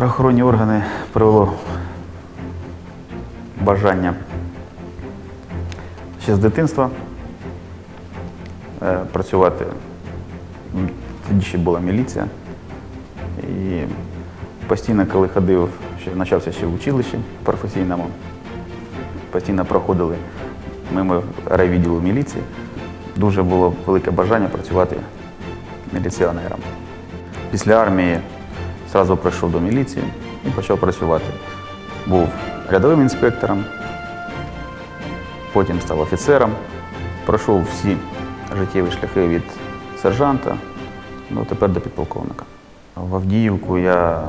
Правоохоронні органи привело бажання ще з дитинства е, працювати. Тоді ще була міліція. І постійно, коли ходив, ще навчався ще в училищі професійному, постійно проходили мимо райвідділу міліції. Дуже було велике бажання працювати міліціонером. Після армії одразу прийшов до міліції і почав працювати. Був рядовим інспектором, потім став офіцером, пройшов всі життєві шляхи від сержанта, ну тепер до підполковника. В Авдіївку я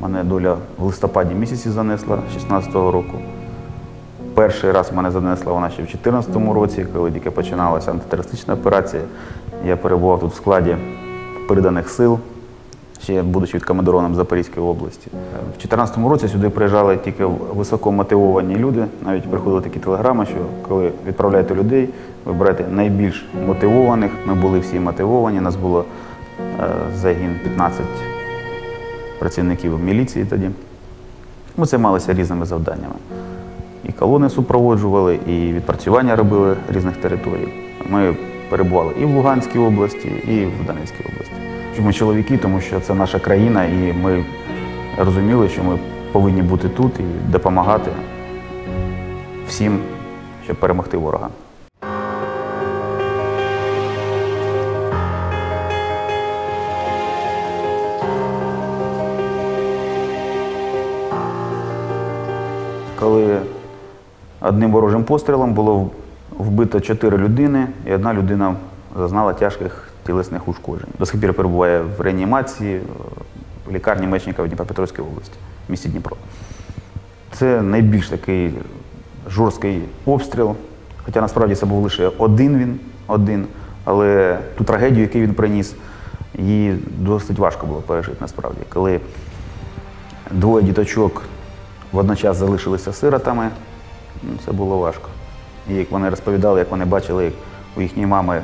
мене доля в листопаді місяці занесла 16-го року. Перший раз мене занесла вона ще в 2014 році, коли тільки починалася антитерористична операція. Я перебував тут в складі переданих сил, ще будучи відкомандированим Запорізької області. В 2014 році сюди приїжджали тільки високомотивовані люди. Навіть приходили такі телеграми, що коли відправляєте людей, ви берете найбільш мотивованих. Ми були всі мотивовані. Нас було е, загін 15 працівників міліції тоді. Ми займалися різними завданнями. І колони супроводжували, і відпрацювання робили різних територій. Ми перебували і в Луганській області, і в Донецькій області. Ми чоловіки, тому що це наша країна, і ми розуміли, що ми повинні бути тут і допомагати всім, щоб перемогти ворога. коли одним ворожим пострілом було вбито чотири людини, і одна людина зазнала тяжких тілесних ушкоджень. До сих пір перебуває в реанімації в лікарні Мечникова Дніпропетровської області, в місті Дніпро. Це найбільш такий жорсткий обстріл. Хоча насправді це був лише один він, один, але ту трагедію, яку він приніс, її досить важко було пережити насправді. Коли двоє діточок водночас залишилися сиротами, ну, це було важко. І як вони розповідали, як вони бачили, як у їхньої мами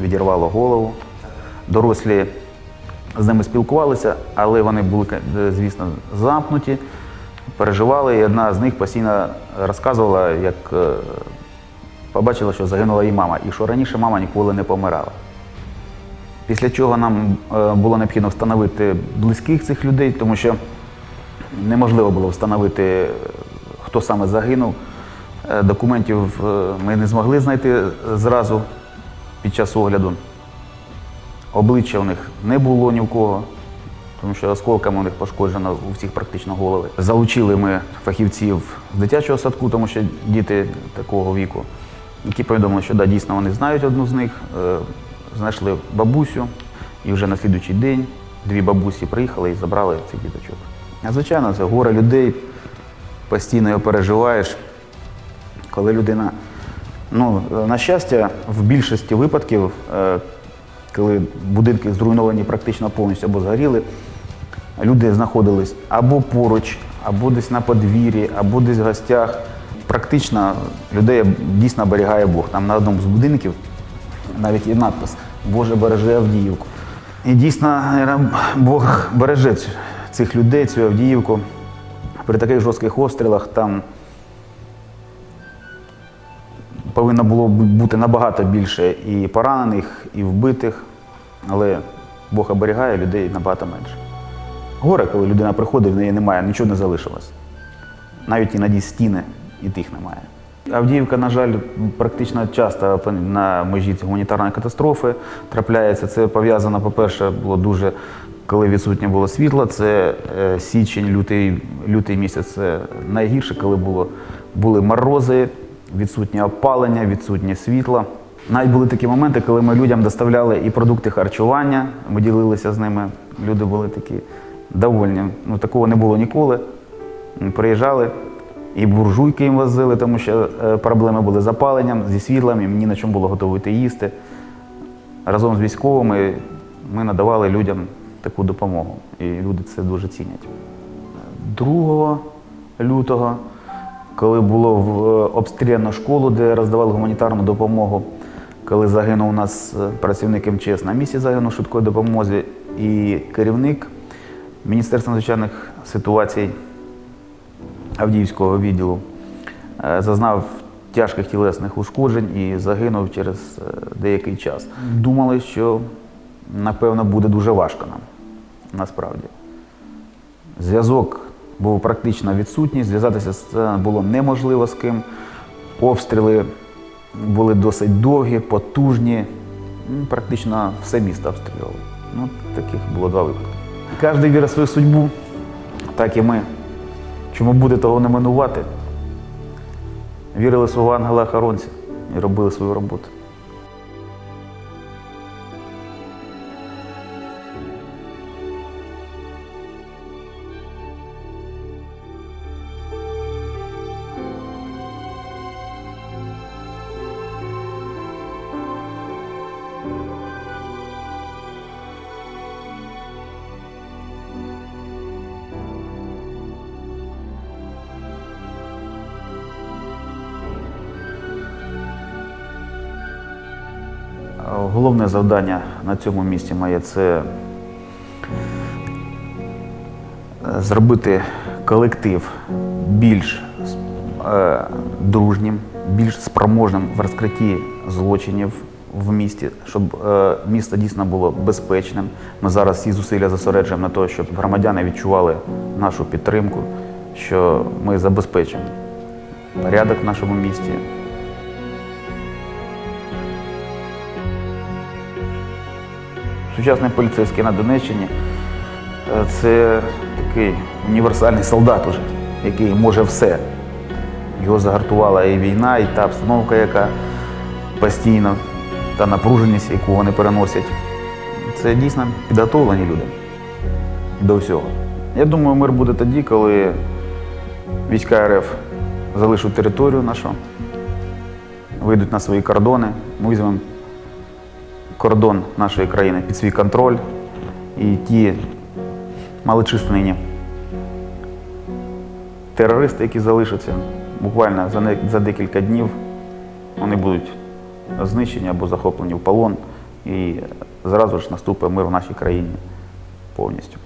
відірвало голову. Дорослі з ними спілкувалися, але вони були, звісно, замкнуті, переживали. І одна з них постійно розказувала, як е, побачила, що загинула її мама, і що раніше мама ніколи не помирала. Після чого нам е, було необхідно встановити близьких цих людей, тому що неможливо було встановити, е, хто саме загинув. Документів ми не змогли знайти зразу під час огляду. Обличчя у них не було ні в кого, тому що осколками у них пошкоджено у всіх практично голови. Залучили ми фахівців з дитячого садку, тому що діти такого віку, які повідомили, що да, дійсно вони знають одну з них. Е, Знайшли бабусю, і вже на слідуючий день дві бабусі приїхали і забрали цих діточок. Звичайно, це горе людей, постійно його переживаєш. Коли людина, ну, на щастя, в більшості випадків, е, коли будинки зруйновані практично повністю або згоріли, люди знаходились або поруч, або десь на подвір'ї, або десь в гостях. Практично людей дійсно оберігає Бог. Там на одному з будинків навіть є надпис Боже береже Авдіївку. І дійсно, Бог береже цих людей, цю Авдіївку. При таких жорстких обстрілах там повинно було бути набагато більше і поранених, і вбитих, але Бог оберігає людей набагато менше. Горе, коли людина приходить, в неї немає, нічого не залишилось. Навіть іноді стіни і тих немає. Авдіївка, на жаль, практично часто на межі гуманітарної катастрофи трапляється. Це пов'язано, по-перше, було дуже, коли відсутнє було світло. Це е, січень, лютий, лютий місяць це найгірше, коли було, були морози, відсутнє опалення, відсутнє світло. Навіть були такі моменти, коли ми людям доставляли і продукти харчування, ми ділилися з ними. Люди були такі довольні. Ну, такого не було ніколи. Приїжджали, і буржуйки їм возили, тому що е, проблеми були з запаленням, зі світлом, їм ні на чому було готувати їсти. Разом з військовими ми надавали людям таку допомогу, і люди це дуже цінять. 2 лютого, коли було е, обстріляно школу, де роздавали гуманітарну допомогу, коли загинув у нас е, працівник МЧС на місці загинув швидкої допомозі, і керівник Міністерство надзвичайних ситуацій Авдіївського відділу е, зазнав тяжких тілесних ушкоджень і загинув через деякий час. Думали, що напевно буде дуже важко нам насправді. Зв'язок був практично відсутній, зв'язатися це було неможливо з ким. Обстріли були досить довгі, потужні. Практично все місто обстрілювали. Ну, таких було два випадки. Кожен вірить свою судьбу, так і ми. Чому буде того не минувати? Вірили свого ангела-охоронця і робили свою роботу. Головне завдання на цьому місці моє це е, зробити колектив більш е, дружнім, більш спроможним в розкритті злочинів в місті, щоб е, місто дійсно було безпечним. Ми зараз всі зусилля зосереджуємо на те, щоб громадяни відчували нашу підтримку, що ми забезпечимо порядок в нашому місті. Сучасний поліцейський на Донеччині е, це такий універсальний солдат уже, який може все. Його загартувала і війна, і та обстановка, яка постійно, та напруженість, яку вони переносять. Це дійсно підготовлені люди до всього. Я думаю, мир буде тоді, коли війська РФ залишать територію нашу, вийдуть на свої кордони, ми візьмемо кордон нашої країни під свій контроль. І ті малочисленні терористи, які залишаться, буквально за, декілька днів вони будуть знищені або захоплені в полон. І зразу ж наступить мир в нашій країні повністю.